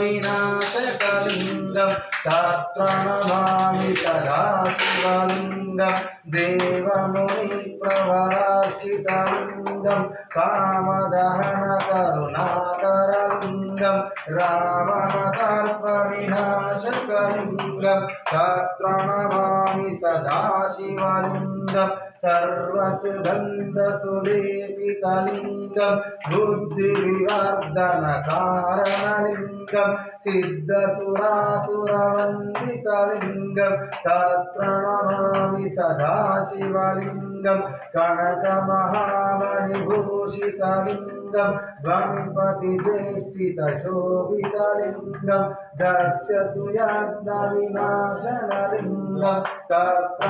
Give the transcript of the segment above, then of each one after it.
दुःखविनाशकलिङ्गं तत्र नमामि तदा शिवलिङ्गं देवमुनिप्रवरार्चितलिङ्गं कामदहनकरुणाकरलिङ्गं रावणतर्पविनाशकलिङ्गं तत्र नमामि सदा शिवलिङ्गं सर्वसुगन्धसुलेपितलिङ्गं बुद्धिविवर्धनकारणलिङ्गं सिद्धसुरासुरवन्दितलिङ्गं तत्र नमामि सदा शिवलिङ्गं कनकमहामणिभूषितलिङ्गं गणपतिवेष्टितशोभितलिङ्गं दक्षसुयाज्ञविनाशनलिङ्गं तत्र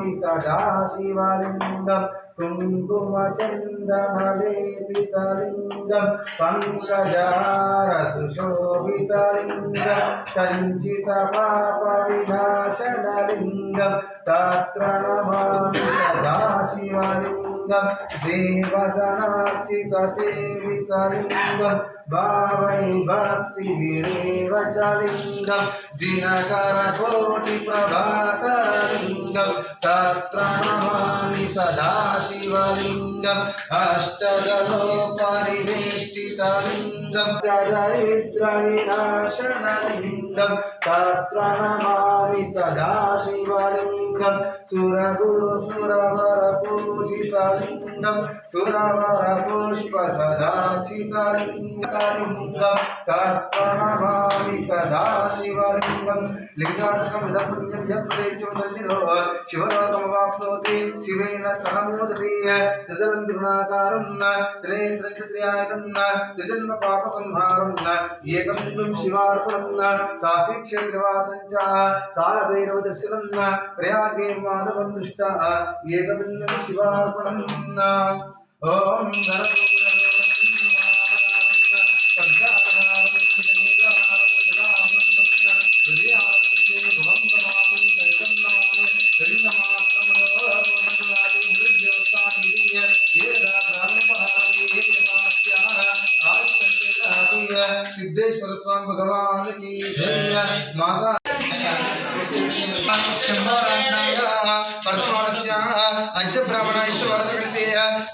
नमामि सदा शिवलिङ्गं कुङ्कुमचन्दनलेपितलिङ्गं पङ्कजारसुशोभितलिङ्गं सञ्चितपापविनाशनलिङ्गं तत्र नमामि सदा शिवलिङ्गं देवगणाचितसेवितलिङ्ग भावै भक्तिभिरेव च लिङ्ग दिनकरकोटिप्रभाकरलिङ्ग तत्र नमामि सदा शिवलिङ्ग अष्टदलो लिंगम दरिद्र विनाशन लिंगम तत्र नमामि सदा शिवलिंगम सुरगुरु सुरवर पूजित लिंगम सुरवर पुष्प सदाचित लिंगलिंगम तत्र नमामि सदा शिवलिंगम లిఖితార్థకం ఇదం పుణ్యం యత్ప్రేక్షివతల్లిదో శివలోకమవాప్నోతి శివేన సహ మోదతి త్రిదలం త్రిగుణాకారం త్రినేత్రత్రియాయుధం త్రిజన్మ పాప సంహారం ఏకం బింబం శివార్పణం కాశీక్షేత్రవాసం చ కాలభైరవ దర్శనం ప్రయాగే మాధవం దృష్ట ఏకబింబం శివార్పణం. ఓం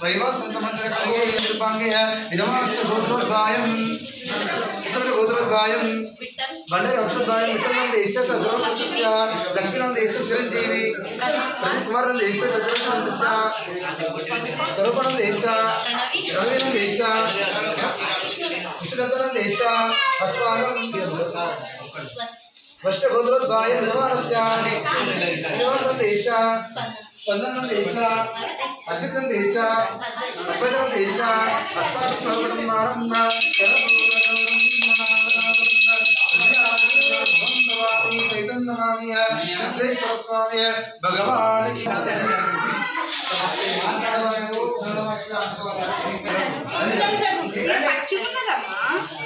दैवस्तमन्तरकल्पे कृपाङ्गय यजमानस्तगोत्रोद्भायम् उत्तरगोत्रोद्भायम् भण्डरक्षोद्भायम् विठ्ठलं देश्य तद्रोक्षस्य लक्ष्मीनं देश्य चिरञ्जीवी प्रणकुमारं देश्य तद्रोक्षस्य स्वरूपणं देश्य रणवीरं देश्य विष्णुनन्दनं देश्य अस्माकं దేశ విష్ణుదంతనం స్పందనం దేశ అద్భుతం దేశ అద్వైతం దేశ అస్మాకం సర్వడం భగవాన్ పచ్చిగున్నదమ్మా ఉన్నదమ్మా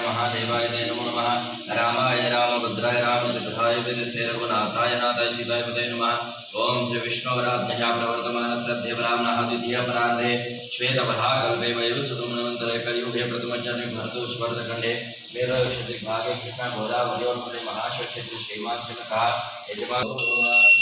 महादेवाय ते नमो नमः। रामाय रामभद्राय रामचन्द्राय वेदस्ते रघुनाथाय नाथाय शिवाय पते नमः। ॐ श्री विष्णुवराज्ञया प्रवर्तमानस्य ब्राह्मणः द्वितीयपरार्धे श्वेतपथाकल्पे वयोचतुर्मन्वन्तरे कलियुगे प्रथमचर्ये भरतोष्वर्धखण्डे वेदक्षत्रिभागे कृष्णघोरावयोर्मले महाश्वक्षेत्रे श्रीमान् यजमान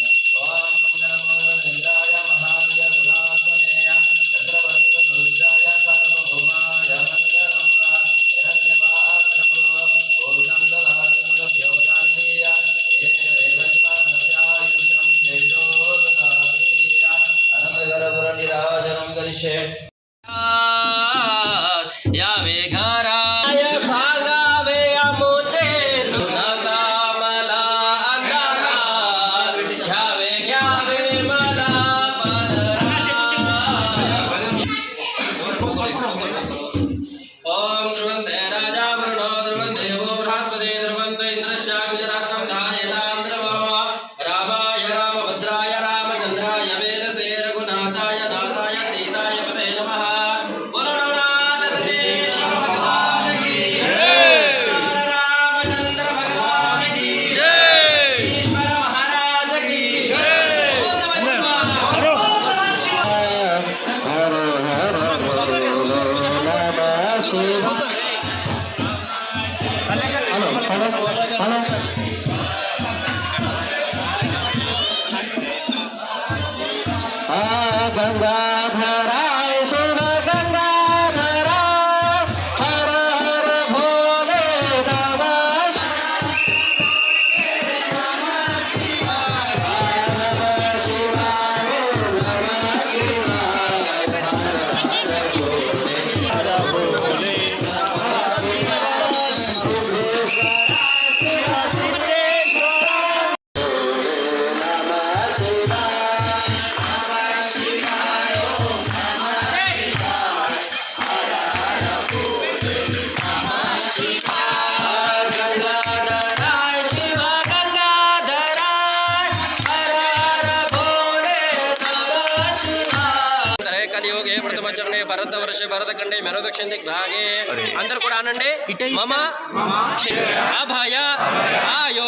मम अभय आयो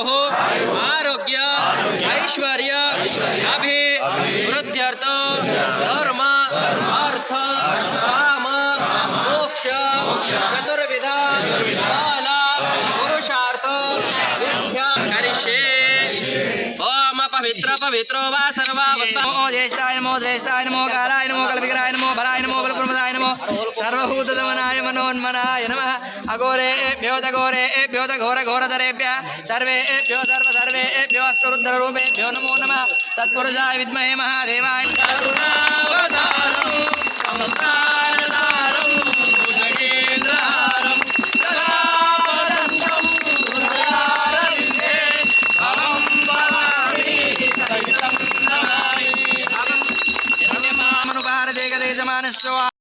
आरोग्य ऐश्वर्य अभि वृद्ध्यर्थ धर्म अर्थ काम मोक्ष चतुर ఓం వా సర్వావస్థ జ్యేష్ఠాయ నమో శ్రేష్ఠాయ నమో కారాయ నమో కల్పికరాయ నమో బలాయ నమో బలప్రమదాయ నమో సర్వభూతదమనాయ మనోన్మనాయ నమ. అఘోరేభ్యో దఘోరేభ్యో దఘోర ఘోరధరేభ్య సర్వేభ్యో సర్వ సర్వేభ్యో నమో నమ. తత్పురుషాయ విద్మహే మహాదేవాయ. కరుణావతారం Mr.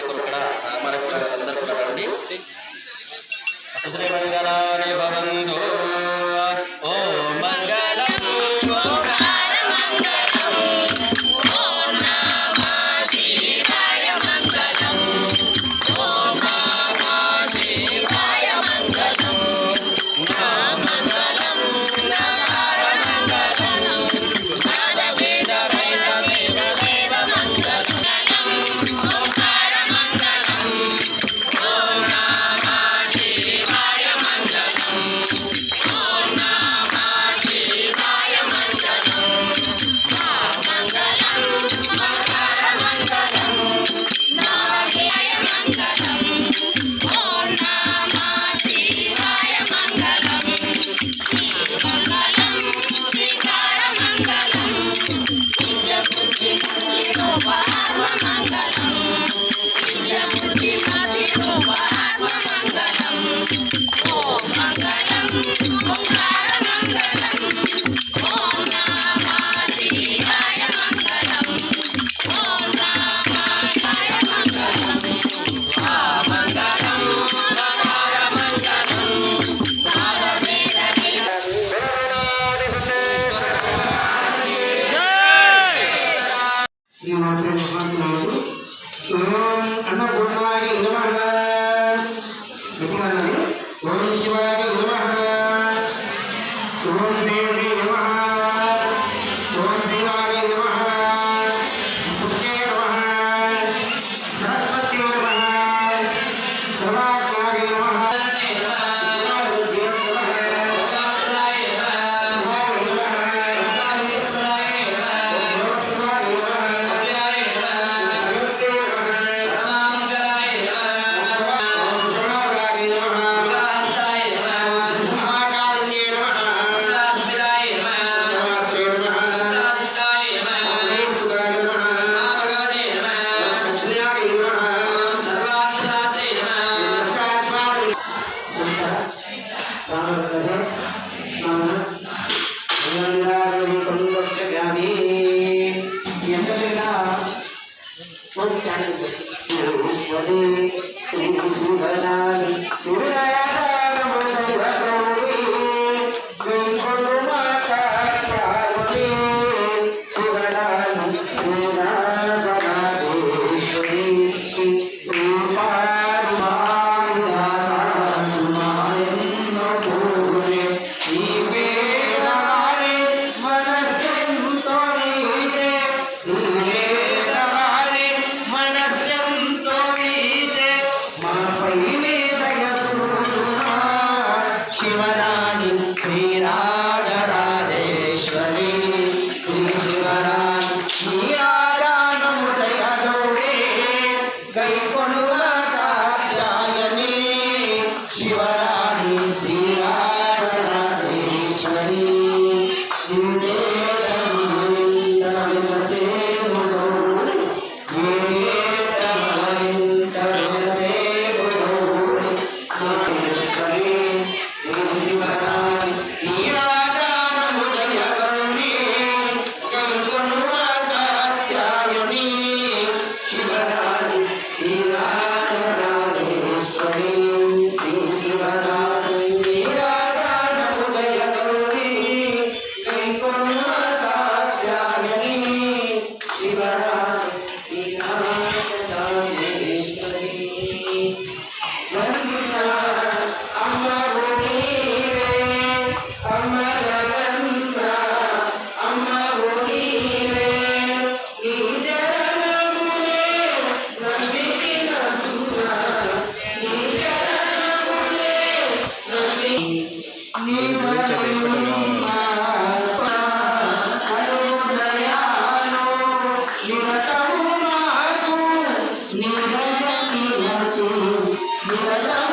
ఇస్తారు ప్రతి ఒక్కరు కూడా రామాలయం కూడా అందరూ కూడా రండి Lord. 你来啦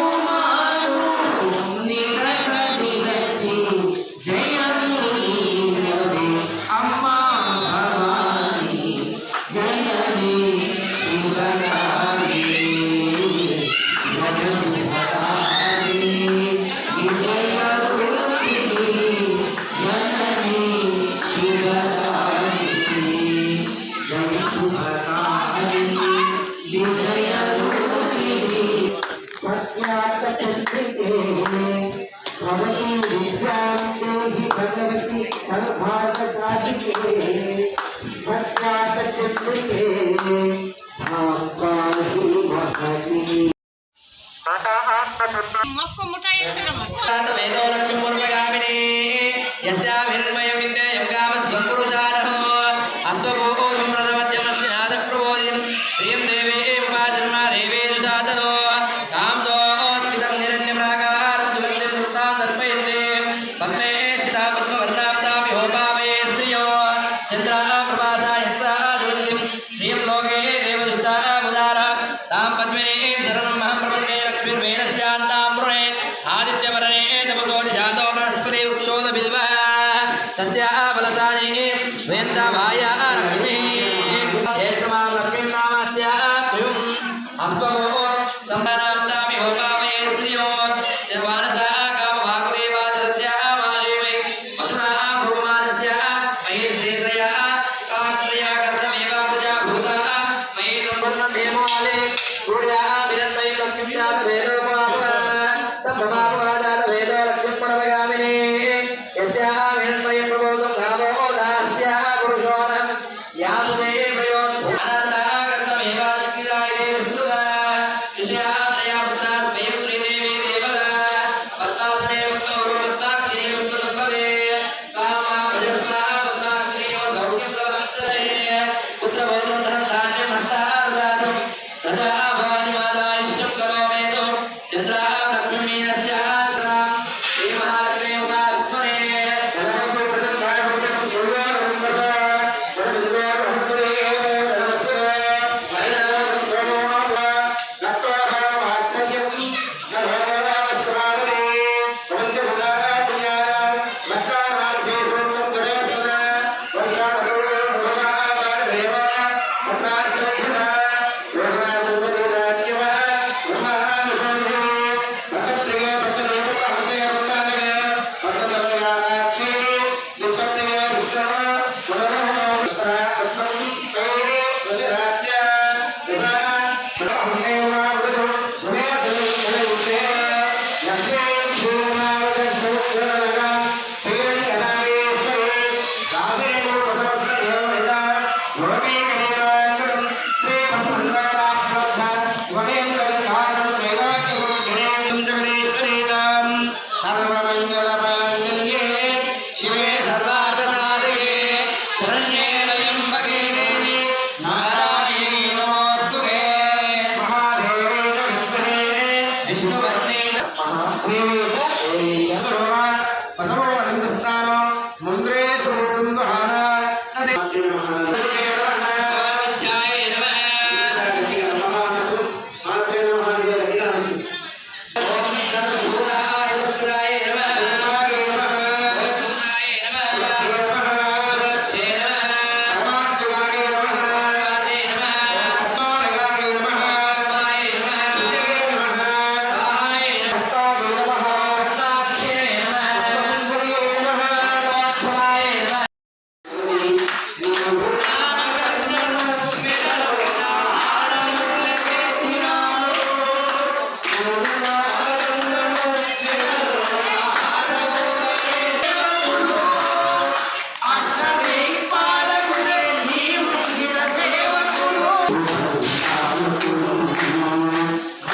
é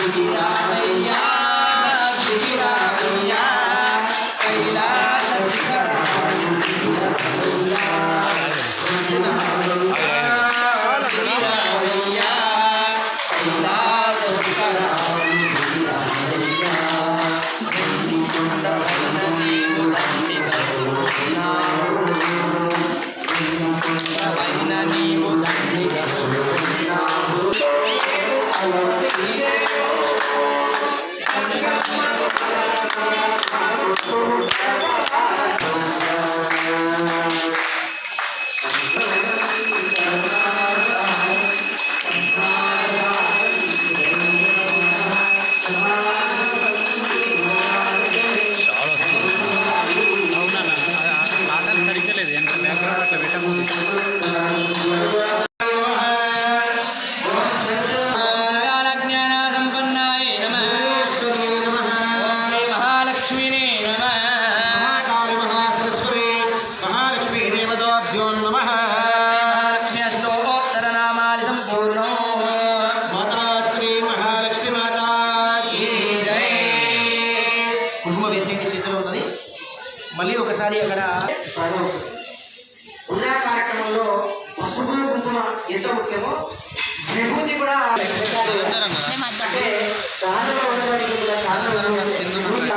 Thank you.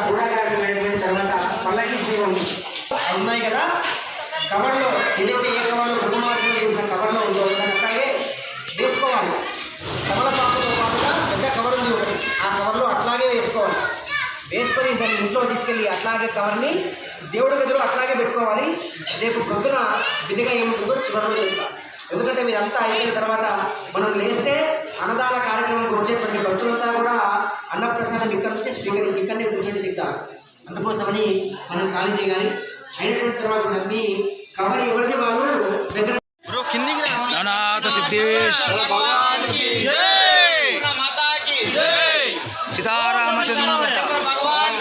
కూడా కార్యక్రమం అయిపోయిన తర్వాత పల్లకి ఉంది ఉన్నాయి కదా? కవర్లో ఏదైతే ఏ కవర్లో కుంకుమార్చన చేసిన కవర్లో ఉందో. అట్లాగే వేసుకోవాలి. తమలపాకుతో పాటుగా పెద్ద కవర్ ఉంది ఒకటి. ఆ కవర్లో అట్లాగే వేసుకోవాలి. వేసుకొని దాన్ని ఇంట్లో తీసుకెళ్ళి అట్లాగే కవర్ని దేవుడి గదిలో అట్లాగే పెట్టుకోవాలి. రేపు పొద్దున విధిగా ఏముంటుందో చివరిలో చెప్తా ఎందుకంటే మీరంతా అయిపోయిన తర్వాత మనం లేస్తే అన్నదాన కార్యక్రమంకి వచ్చేటువంటి భక్తులంతా కూడా అన్నప్రసాదం ఇక్కడ నుంచే స్వీకరించి ఇక్కడనే కూర్చొని తింటారు. అందుకోసమని మనం ఖాళీ చేయాలి. అయినటువంటి తర్వాత నమ్మి కవర్ ఎవరిది వాళ్ళు దగ్గర సీతారామచంద్ర భగవాన్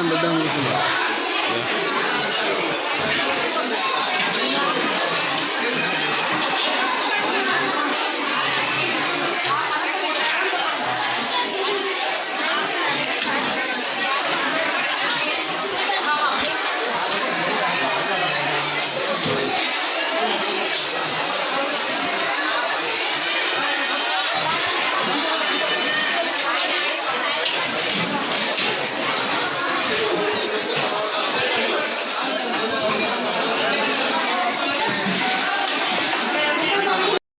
Alexander Dunn was in.